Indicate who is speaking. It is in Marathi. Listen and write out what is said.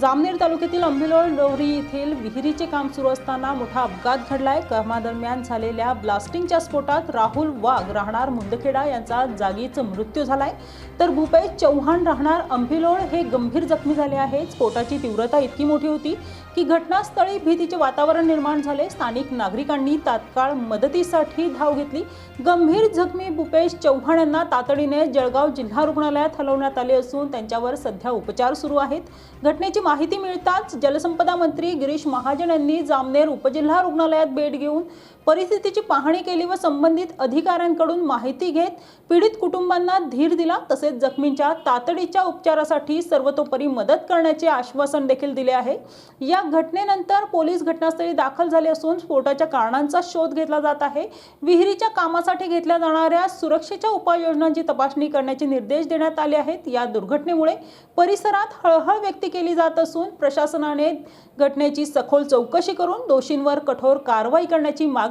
Speaker 1: जामनेर तालुक्यातील अंबिलोळ डोहरी येथील विहिरीचे काम सुरू असताना मोठा अपघात घडलाय. कामादरम्यान झालेल्या ब्लास्टिंगच्या स्फोटात राहुल वाघ राहणार मुंदखेडा यांचा जागीच मृत्यू झालाय. तर भूपेश चव्हाण राहणार अंबिलोळ हे गंभीर जखमी झाले आहेत. स्फोटाची तीव्रता इतकी मोठी होती की घटनास्थळी भीतीचे वातावरण निर्माण झाले. स्थानिक नागरिकांनी तात्काळ मदतीसाठी धाव घेतली. गंभीर जखमी भूपेश चव्हाण यांना तातडीने जळगाव जिल्हा रुग्णालयात हलवण्यात आले असून त्यांच्यावर सध्या उपचार सुरू आहेत. घटनेची माहिती मिळताच जलसंपदा मंत्री गिरीश महाजन यांनी जामनेर उपजिल्हा रुग्णालयात भेट घेऊन परिस्थितीची पाहणी केली व संबंधित अधिकाऱ्यांकडून माहिती घेत पीडित कुटुंबांना धीर दिला. तसेच जखमींच्या तातडीच्या उपचारासाठी सर्वतोपरी मदत करण्याचे आश्वासन देखील दिले आहे. या घटनेनंतर पोलीस घटनास्थळी दाखल झाले असून स्फोटाच्या कारणांचा शोध घेतला जात आहे. विहिरीच्या कामासाठी घेतल्या जाणाऱ्या सुरक्षेच्या उपाययोजनांची तपासणी करण्याचे निर्देश देण्यात आले आहेत. या दुर्घटनेमुळे परिसरात हळहळ व्यक्त केली जात असून प्रशासनाने घटनेची सखोल चौकशी करून दोषींवर कठोर कारवाई करण्याची मागणी